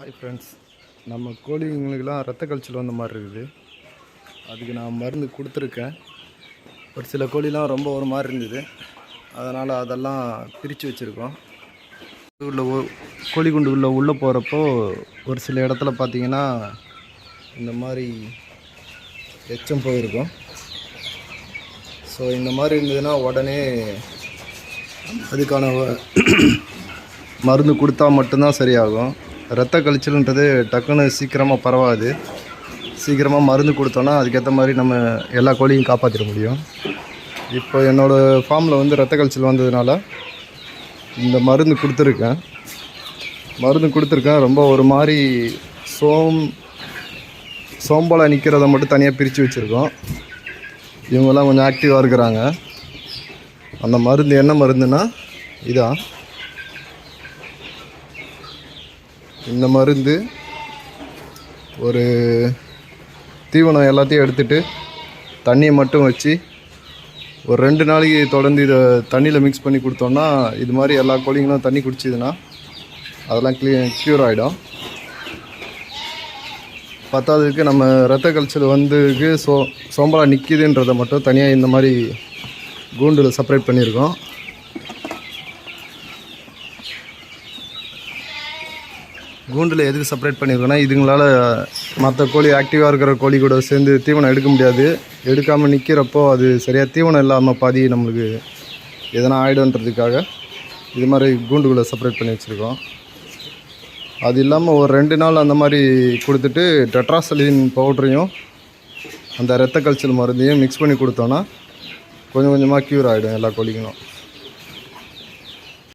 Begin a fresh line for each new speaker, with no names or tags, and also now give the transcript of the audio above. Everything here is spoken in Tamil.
ஹாய் ஃப்ரெண்ட்ஸ் நம்ம கோழிங்களுக்கெல்லாம் ரத்த கழிச்சல் வந்த மாதிரி இருக்குது. அதுக்கு நான் மருந்து கொடுத்துருக்கேன். ஒரு சில கோழிலாம் ரொம்ப ஒரு மாதிரி இருந்தது. அதனால் அதெல்லாம் பிரித்து வச்சுருக்கோம். உள்ள கோழி குண்டு உள்ள உள்ளே போகிறப்போ ஒரு சில இடத்துல பார்த்தீங்கன்னா இந்த மாதிரி எச்சம் போயிருக்கும். ஸோ இந்த மாதிரி இருந்ததுன்னா உடனே அதுக்கான மருந்து கொடுத்தா மட்டும்தான் சரியாகும். ரத்த கழிச்சல்ன்றது டக்குன்னு சீக்கிரமாக பரவாது. சீக்கிரமாக மருந்து கொடுத்தோன்னா அதுக்கேற்ற மாதிரி நம்ம எல்லா கோழியும் காப்பாற்றிட முடியும். இப்போ என்னோடய ஃபார்மில் வந்து ரத்த கழிச்சல் வந்ததுனால இந்த மருந்து கொடுத்துருக்கேன். மருந்து கொடுத்துருக்கேன். ரொம்ப ஒரு மாதிரி சோம் சோம்பலாக நிற்கிறத மட்டும் தனியாக பிரித்து வச்சுருக்கோம். இவங்கெல்லாம் கொஞ்சம் ஆக்டிவாக இருக்கிறாங்க. அந்த மருந்து என்ன மருந்துன்னா இதான். இந்த மருந்து ஒரு தீவனம் எல்லாத்தையும் எடுத்துகிட்டு தண்ணியை மட்டும் வச்சு ஒரு ரெண்டு நாளைக்கு தொடர்ந்து இதை தண்ணியில் மிக்ஸ் பண்ணி கொடுத்தோம்னா இது மாதிரி எல்லா கோழிங்களும் தண்ணி குடிச்சிதுன்னா அதெல்லாம் க்ளீ க்யூர் ஆகிடும் பத்தாவதுக்கு நம்ம ரத்த கழிச்சல் வந்துக்கு சோ சோம்பலாக நிற்கிதுன்றதை மட்டும் தனியாக இந்த மாதிரி கூண்டில் செப்பரேட் பண்ணியிருக்கோம். கூண்டில் எதுக்கு செப்பரேட் பண்ணியிருக்கோன்னா இதுங்களால் மற்ற கோழி ஆக்டிவாக இருக்கிற கோழி கூட சேர்ந்து தீவனம் எடுக்க முடியாது. எடுக்காமல் நிற்கிறப்போ அது சரியாக தீவனம் இல்லாமல் பாதி நம்மளுக்கு எதனா ஆகிடும்ன்றதுக்காக இது மாதிரி கூண்டுக்குள்ளே செப்பரேட் பண்ணி வச்சுருக்கோம். அது இல்லாமல் ஒரு ரெண்டு நாள் அந்த மாதிரி கொடுத்துட்டு டெட்ராசலின் பவுடரையும் அந்த ரத்த கழிச்சல் மருந்தையும் மிக்ஸ் பண்ணி கொடுத்தோன்னா கொஞ்சம் கொஞ்சமாக க்யூர் ஆகிடும் எல்லா கோழிங்களும்